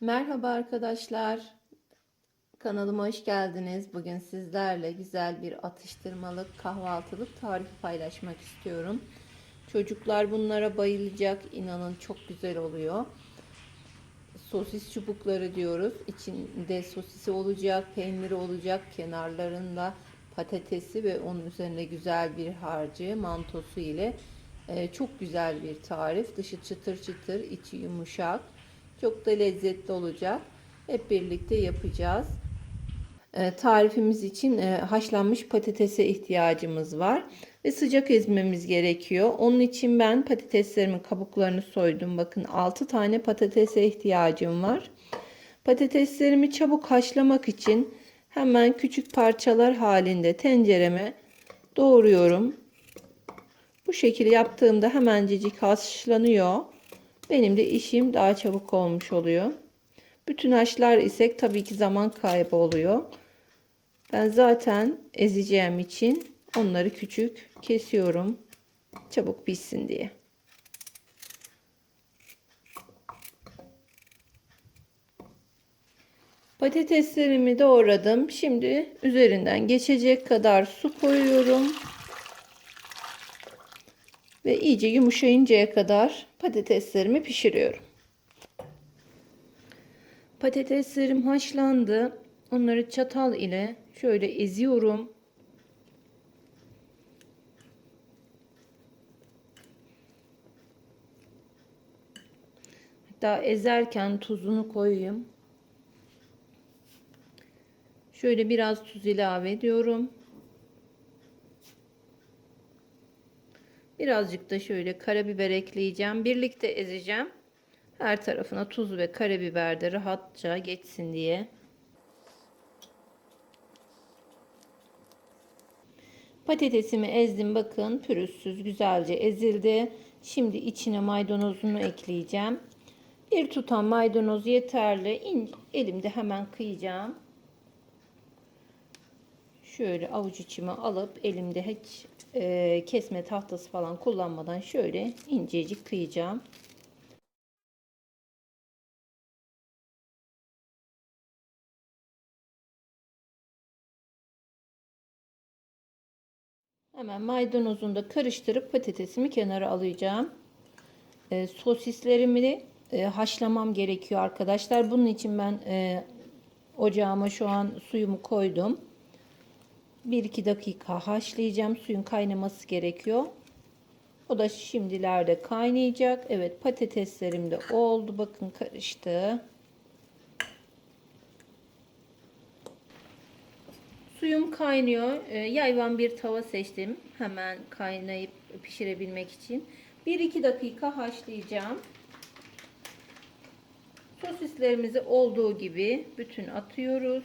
Merhaba arkadaşlar. Kanalıma hoş geldiniz. Bugün sizlerle güzel bir atıştırmalık, kahvaltılık tarifi paylaşmak istiyorum. Çocuklar bunlara bayılacak. İnanın çok güzel oluyor. Sosis çubukları diyoruz. İçinde sosisi olacak, peyniri olacak. Kenarlarında patatesi ve onun üzerine güzel bir harcı, mantosu ile e, çok güzel bir tarif. Dışı çıtır çıtır, içi yumuşak. Çok da lezzetli olacak. Hep birlikte yapacağız. E, tarifimiz için e, haşlanmış patatese ihtiyacımız var ve sıcak ezmemiz gerekiyor. Onun için ben patateslerimin kabuklarını soydum. Bakın 6 tane patatese ihtiyacım var. Patateslerimi çabuk haşlamak için hemen küçük parçalar halinde tencereme doğruyorum. Bu şekilde yaptığımda hemencecik haşlanıyor. Benim de işim daha çabuk olmuş oluyor. Bütün haşlar isek tabii ki zaman kaybı oluyor. Ben zaten ezeceğim için onları küçük kesiyorum. Çabuk pişsin diye. Patateslerimi doğradım. Şimdi üzerinden geçecek kadar su koyuyorum. Ve iyice yumuşayıncaya kadar patateslerimi pişiriyorum. Patateslerim haşlandı. Onları çatal ile şöyle eziyorum. Hatta ezerken tuzunu koyayım. Şöyle biraz tuz ilave ediyorum. Birazcık da şöyle karabiber ekleyeceğim. Birlikte ezeceğim. Her tarafına tuz ve karabiber de rahatça geçsin diye. Patatesimi ezdim bakın pürüzsüz güzelce ezildi. Şimdi içine maydanozunu ekleyeceğim. Bir tutam maydanoz yeterli. İn, elimde hemen kıyacağım. Şöyle avuç içime alıp elimde hiç e, kesme tahtası falan kullanmadan şöyle incecik kıyacağım. Hemen maydanozunu da karıştırıp patatesimi kenara alacağım. E, sosislerimi e, haşlamam gerekiyor arkadaşlar. Bunun için ben e, ocağıma şu an suyumu koydum. 1-2 dakika haşlayacağım. Suyun kaynaması gerekiyor. O da şimdilerde kaynayacak. Evet patateslerim de oldu. Bakın karıştı. Suyum kaynıyor. Ee, yayvan bir tava seçtim. Hemen kaynayıp pişirebilmek için. 1-2 dakika haşlayacağım. Sosislerimizi olduğu gibi bütün atıyoruz.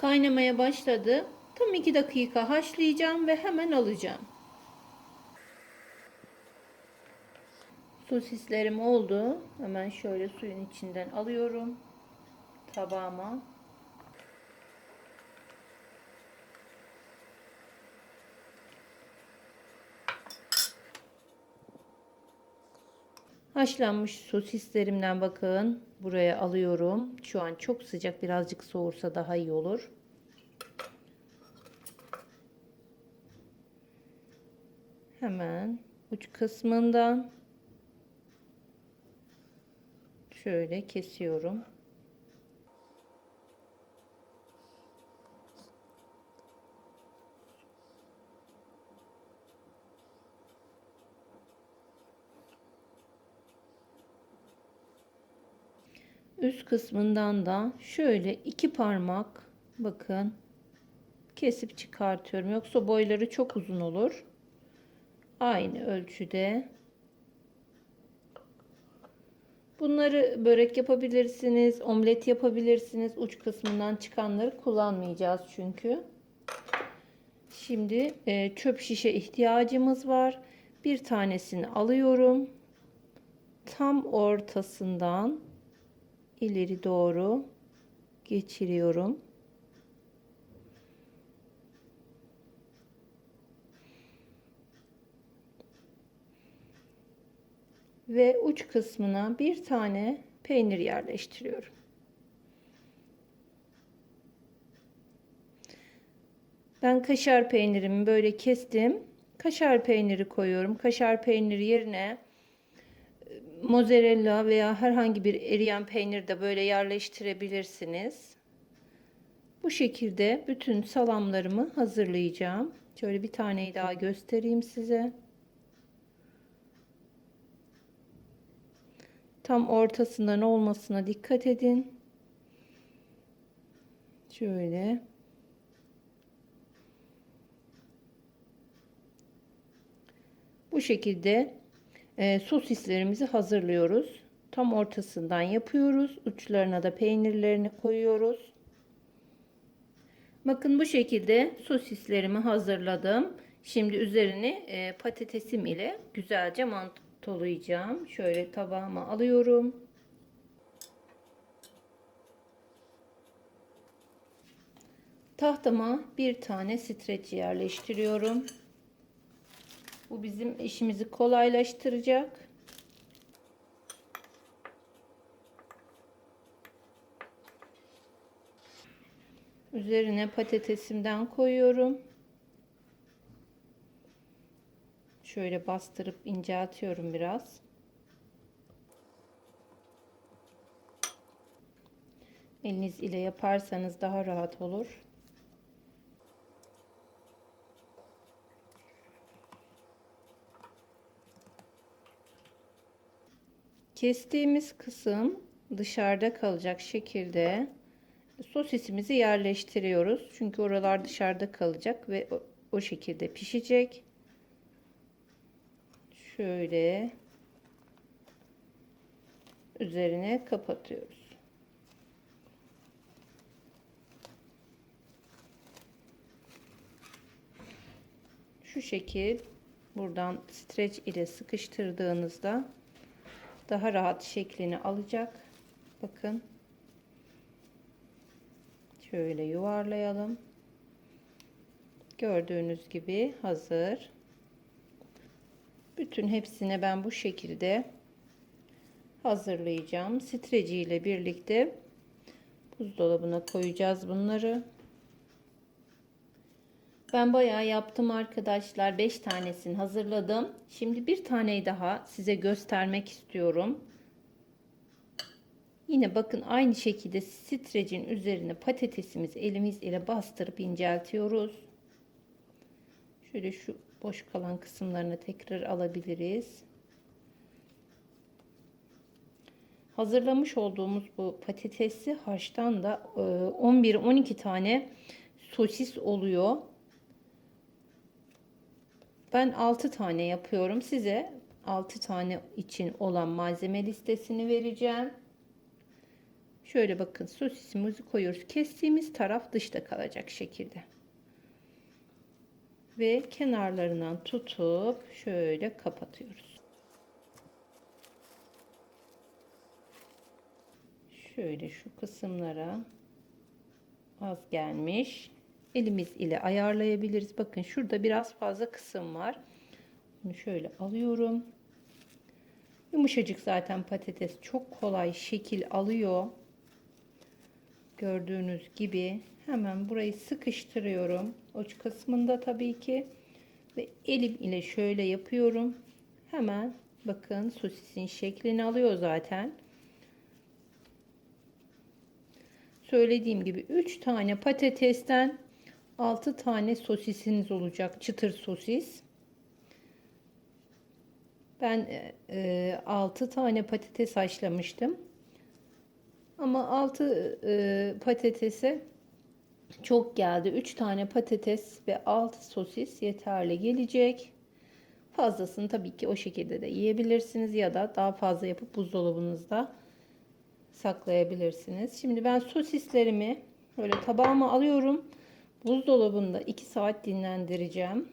Kaynamaya başladı. Tam 2 dakika haşlayacağım ve hemen alacağım. Sosislerim oldu. Hemen şöyle suyun içinden alıyorum tabağıma. Haşlanmış sosislerimden bakın buraya alıyorum. Şu an çok sıcak birazcık soğursa daha iyi olur. Hemen uç kısmından şöyle kesiyorum. Üst kısmından da şöyle iki parmak bakın kesip çıkartıyorum. Yoksa boyları çok uzun olur. Aynı ölçüde. Bunları börek yapabilirsiniz, omlet yapabilirsiniz. Uç kısmından çıkanları kullanmayacağız çünkü. Şimdi e, çöp şişe ihtiyacımız var. Bir tanesini alıyorum. Tam ortasından ileri doğru geçiriyorum. Ve uç kısmına bir tane peynir yerleştiriyorum. Ben kaşar peynirimi böyle kestim. Kaşar peyniri koyuyorum. Kaşar peyniri yerine mozzarella veya herhangi bir eriyen peynir de böyle yerleştirebilirsiniz. Bu şekilde bütün salamlarımı hazırlayacağım. Şöyle bir taneyi daha göstereyim size. Tam ortasından olmasına dikkat edin. Şöyle. Bu şekilde e, sosislerimizi hazırlıyoruz. Tam ortasından yapıyoruz. Uçlarına da peynirlerini koyuyoruz. Bakın bu şekilde sosislerimi hazırladım. Şimdi üzerini e, patatesim ile güzelce mantolayacağım. Şöyle tabağıma alıyorum. Tahtama bir tane streç yerleştiriyorum. Bu bizim işimizi kolaylaştıracak. Üzerine patatesimden koyuyorum. Şöyle bastırıp inceltiyorum biraz. Eliniz ile yaparsanız daha rahat olur. Kestiğimiz kısım dışarıda kalacak şekilde sosisimizi yerleştiriyoruz. Çünkü oralar dışarıda kalacak ve o, o şekilde pişecek. Şöyle üzerine kapatıyoruz. Şu şekil buradan streç ile sıkıştırdığınızda daha rahat şeklini alacak. Bakın. Şöyle yuvarlayalım. Gördüğünüz gibi hazır. Bütün hepsine ben bu şekilde hazırlayacağım. Streci ile birlikte buzdolabına koyacağız bunları. Ben bayağı yaptım arkadaşlar. 5 tanesini hazırladım. Şimdi bir taneyi daha size göstermek istiyorum. Yine bakın aynı şekilde strecin üzerine patatesimizi elimiz ile bastırıp inceltiyoruz. Şöyle şu boş kalan kısımlarını tekrar alabiliriz. Hazırlamış olduğumuz bu patatesi haştan da 11-12 tane sosis oluyor. Ben 6 tane yapıyorum. Size 6 tane için olan malzeme listesini vereceğim. Şöyle bakın sosisimizi koyuyoruz. Kestiğimiz taraf dışta kalacak şekilde. Ve kenarlarından tutup şöyle kapatıyoruz. Şöyle şu kısımlara az gelmiş elimiz ile ayarlayabiliriz. Bakın şurada biraz fazla kısım var. Bunu şöyle alıyorum. Yumuşacık zaten patates çok kolay şekil alıyor. Gördüğünüz gibi hemen burayı sıkıştırıyorum. Uç kısmında tabii ki ve elim ile şöyle yapıyorum. Hemen bakın sosisin şeklini alıyor zaten. Söylediğim gibi 3 tane patatesten 6 tane sosisiniz olacak. Çıtır sosis. Ben e, 6 tane patates haşlamıştım. Ama 6 e, patatese çok geldi. 3 tane patates ve 6 sosis yeterli gelecek. Fazlasını tabii ki o şekilde de yiyebilirsiniz ya da daha fazla yapıp buzdolabınızda saklayabilirsiniz. Şimdi ben sosislerimi böyle tabağıma alıyorum. Buzdolabında 2 saat dinlendireceğim.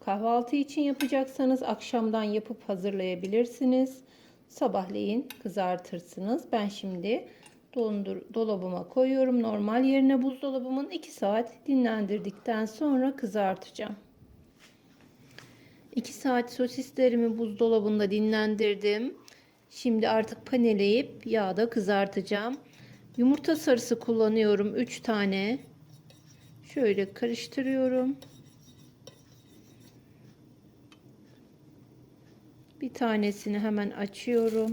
Kahvaltı için yapacaksanız akşamdan yapıp hazırlayabilirsiniz. Sabahleyin kızartırsınız. Ben şimdi dondur, dolabıma koyuyorum. Normal yerine buzdolabımın 2 saat dinlendirdikten sonra kızartacağım. 2 saat sosislerimi buzdolabında dinlendirdim. Şimdi artık paneleyip yağda kızartacağım. Yumurta sarısı kullanıyorum 3 tane. Şöyle karıştırıyorum. Bir tanesini hemen açıyorum.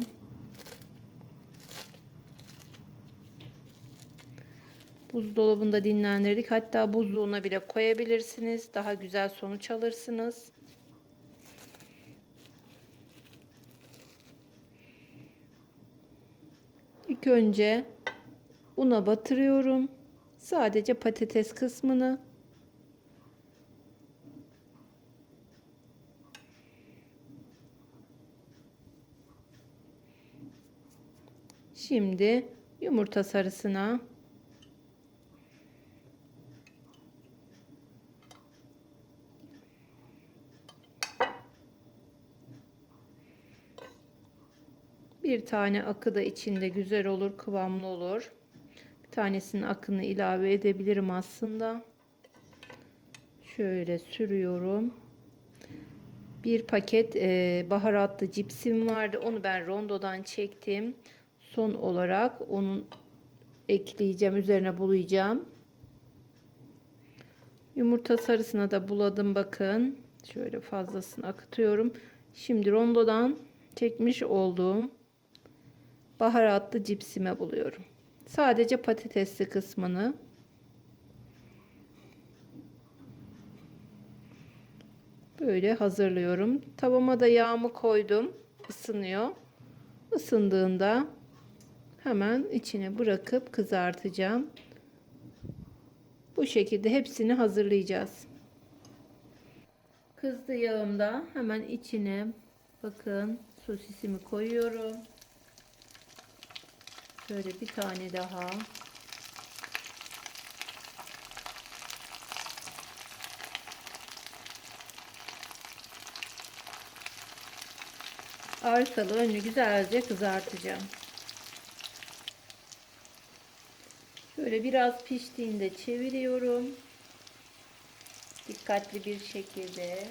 Buzdolabında dinlendirdik. Hatta buzluğuna bile koyabilirsiniz. Daha güzel sonuç alırsınız. İlk önce una batırıyorum. Sadece patates kısmını. Şimdi yumurta sarısına bir tane akı da içinde güzel olur, kıvamlı olur. Tanesinin akını ilave edebilirim aslında. Şöyle sürüyorum. Bir paket e, baharatlı cipsim vardı. Onu ben rondodan çektim. Son olarak onun ekleyeceğim. Üzerine bulayacağım. Yumurta sarısına da buladım bakın. Şöyle fazlasını akıtıyorum. Şimdi rondodan çekmiş olduğum baharatlı cipsime buluyorum. Sadece patatesli kısmını böyle hazırlıyorum. Tavama da yağımı koydum. Isınıyor. Isındığında hemen içine bırakıp kızartacağım. Bu şekilde hepsini hazırlayacağız. Kızdı yağımda hemen içine bakın sosisimi koyuyorum. Şöyle bir tane daha. Arkalı önlü güzelce kızartacağım. Şöyle biraz piştiğinde çeviriyorum. Dikkatli bir şekilde.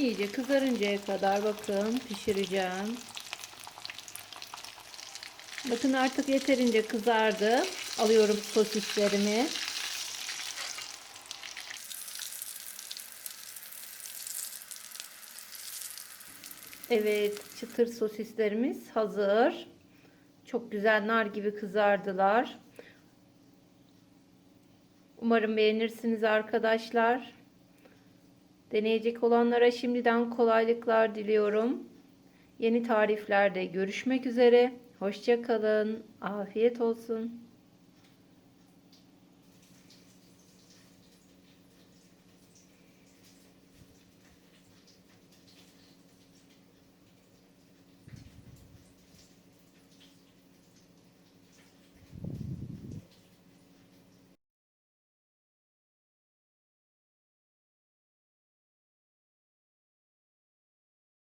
İyice kızarıncaya kadar bakın pişireceğim. Bakın artık yeterince kızardı. Alıyorum sosislerimi. Evet, çıtır sosislerimiz hazır. Çok güzel nar gibi kızardılar. Umarım beğenirsiniz arkadaşlar. Deneyecek olanlara şimdiden kolaylıklar diliyorum. Yeni tariflerde görüşmek üzere. Hoşçakalın. Afiyet olsun.